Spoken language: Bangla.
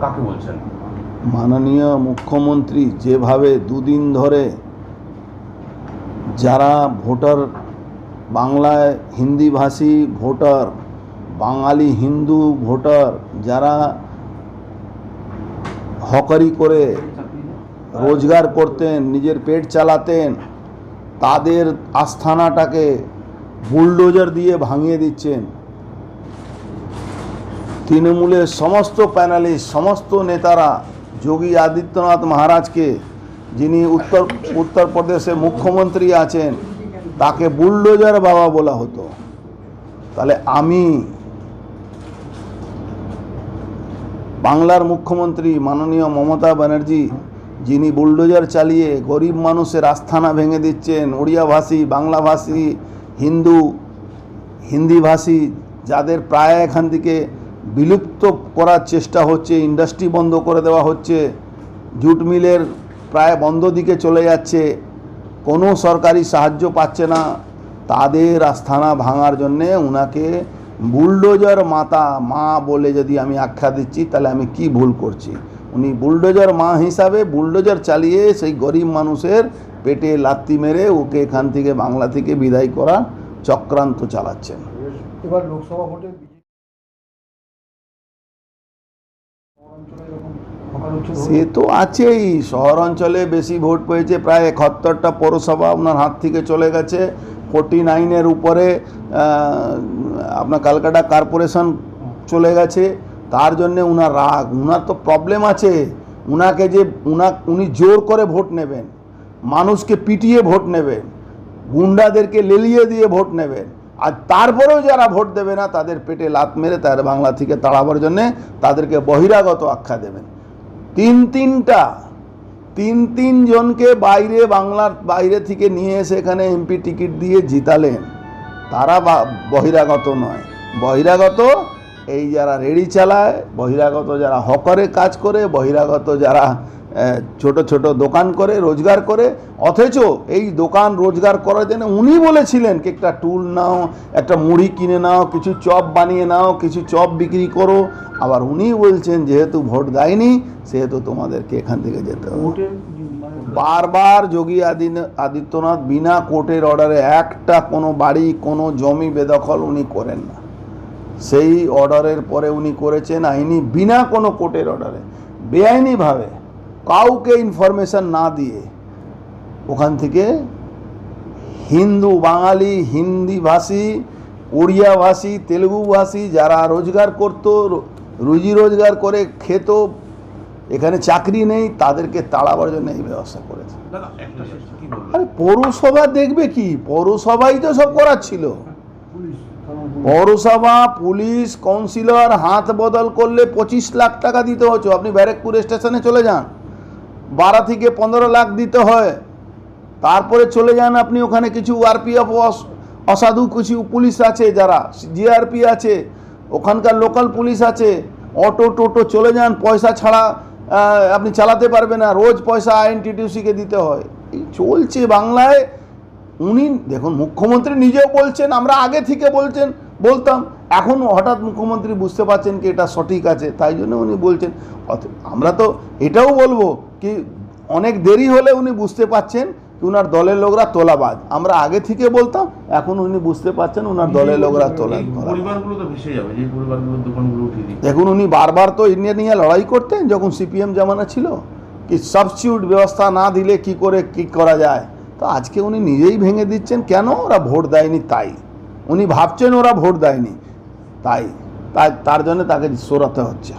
কাকে বলছেন? মাননীয় মুখ্যমন্ত্রী যেভাবে দুদিন ধরে যারা ভোটার বাংলায় হিন্দিভাষী ভোটার, বাঙালি হিন্দু ভোটার, যারা হকারি করে রোজগার করতেন, নিজের পেট চালাতেন, তাদের আস্থানাটাকে বুলডোজার দিয়ে ভাঙিয়ে দিচ্ছেন। তৃণমূলের সমস্ত প্যানেলিস্ট, সমস্ত নেতারা যোগী আদিত্যনাথ মহারাজকে, যিনি উত্তর উত্তরপ্রদেশে মুখ্যমন্ত্রী আছেন, তাকে বুলডোজার বাবা বলা হতো। তাহলে আমি বাংলার মুখ্যমন্ত্রী মাননীয় মমতা ব্যানার্জি, যিনি বুলডোজার চালিয়ে গরিব মানুষের আস্থানা ভেঙে দিচ্ছেন, ওড়িয়াভাষী, বাংলাভাষী, হিন্দু, হিন্দিভাষী, যাদের প্রায় এখান থেকে বিলুপ্ত করার চেষ্টা হচ্ছে ইন্ডাস্ট্রি বন্ধ করে দেওয়া হচ্ছে, জুট মিলের প্রায় বন্ধ দিকে চলে যাচ্ছে, কোনো সরকারি সাহায্য পাচ্ছে না, তাদের আস্থানা ভাঙার জন্যে উনাকে বুলডোজার মাতা, মা বলে যদি আমি আখ্যা দিচ্ছি, তাহলে আমি কি ভুল করছি? উনি বুলডোজার মা হিসাবে বুলডোজার চালিয়ে সেই গরিব মানুষের পেটে লাত্তি মেরে ওকে এখান থেকে বাংলা থেকে বিদায় করা চক্রান্ত চালাচ্ছেন। এবার লোকসভা ভোটে সে তো আছেই। শহর অঞ্চলে বেশি ভোট পেয়েছে প্রায় একাত্তরটা পৌরসভা ওনার হাত থেকে চলে গেছে। ফোর্টি নাইনের উপরে আপনার ক্যালকাটা কর্পোরেশন চলে গেছে। তার জন্যে উনার রাগ। উনার তো প্রবলেম আছে। উনাকে যে, উনা, উনি জোর করে ভোট নেবেন। মানুষকে পিটিয়ে ভোট নেবেন। গুন্ডাদেরকে লেলিয়ে দিয়ে ভোট নেবেন। আর তারপরেও যারা ভোট দেবে না, তাদের পেটে লাত মেরে তার বাংলা থেকে তাড়াবার জন্যে তাদেরকে বহিরাগত আখ্যা দেবেন। তিন তিনটা, তিন তিন জনকে বাইরে বাংলার বাইরে থেকে নিয়ে এসে এখানে এমপি টিকিট দিয়ে জিতালেন। তারা বহিরাগত নয়। বহিরাগত এই যারা রেড়ি চালায়, বহিরাগত যারা হকরে কাজ করে, বহিরাগত যারা ছোট ছোট দোকান করে রোজগার করে অথচ এই দোকান রোজগার করার জন্য উনি বলেছিলেন কি একটা টুল নাও একটা মুড়ি কিনে নাও কিছু চপ বানিয়ে নাও কিছু চপ বিক্রি করো। আবার উনি বলছেন যেহেতু ভোট দেয়নি সেহেতু তোমাদেরকে এখান থেকে যেতে হবে। মানে বারবার যোগী আদি আদিত্যনাথ বিনা কোর্টের অর্ডারে একটা কোনো বাড়ি কোনো জমি বেদখল উনি করেন না। সেই অর্ডারের পরে উনি করেছেন আইনি বিনা কোনো কোর্টের অর্ডারে। বেআইনিভাবে কাউকে ইনফরমেশন না দিয়ে ওখান থেকে হিন্দু বাঙালি হিন্দি ভাষী উড়িয়া ভাষী তেলুগু ভাষী যারা রোজগার করতো রুজি রোজগার করে খেত এখানে চাকরি নেই তাদেরকে তাড়াবার জন্য এই ব্যবস্থা করেছে। আরে পৌরসভা দেখবে কি? পৌরসভাই তো সব করাচ্ছিল। পৌরসভা পুলিশ কাউন্সিলর হাত বদল করলে পঁচিশ লাখ টাকা দিতে হচ্ছে আপনি ব্যারেকপুর স্টেশনে চলে যান। বারো থেকে পনেরো লাখ দিতে হয়। তারপরে চলে যান আপনি ওখানে কিছু আরপিএফ অসাধু কিছু পুলিশ আছে যারা জিআরপি আছে, ওখানকার লোকাল পুলিশ আছে, অটো টোটো চলে যান, পয়সা ছাড়া আপনি চালাতে পারবেন না, রোজ পয়সা আইএনটিটিউসিকে দিতে হয়। এই চলছে বাংলায়, উনি দেখুন, মুখ্যমন্ত্রী নিজেও বলছেন, আমরা আগে থেকে বলছেন, বলতাম, এখন হঠাৎ মুখ্যমন্ত্রী বুঝতে পারছেন কি এটা সঠিক আছে, তাই জন্য উনি বলছেন আমরা তো এটাও বলব কি অনেক দেরি হলে উনি বুঝতে পাচ্ছেন উনার দলের লোকরা তোলাবাজ। আমরা আগে থেকে বলতাম এখন উনি বুঝতে পারছেন উনার দলের লোকরা তোলা দেখুন উনি বারবার তো ইন্ডিয়া নিয়ে লড়াই করতেন যখন সিপিএম জামানা ছিল কি সাবস্টিউট ব্যবস্থা না দিলে কি করে কি করা যায়? তো আজকে উনি নিজেই ভেঙে দিচ্ছেন কেন ওরা ভোট দেয়নি তাই? উনি ভাবছেন ওরা ভোট দেয়নি তাই তাই তার জন্য তাকে সরাতে হচ্ছে।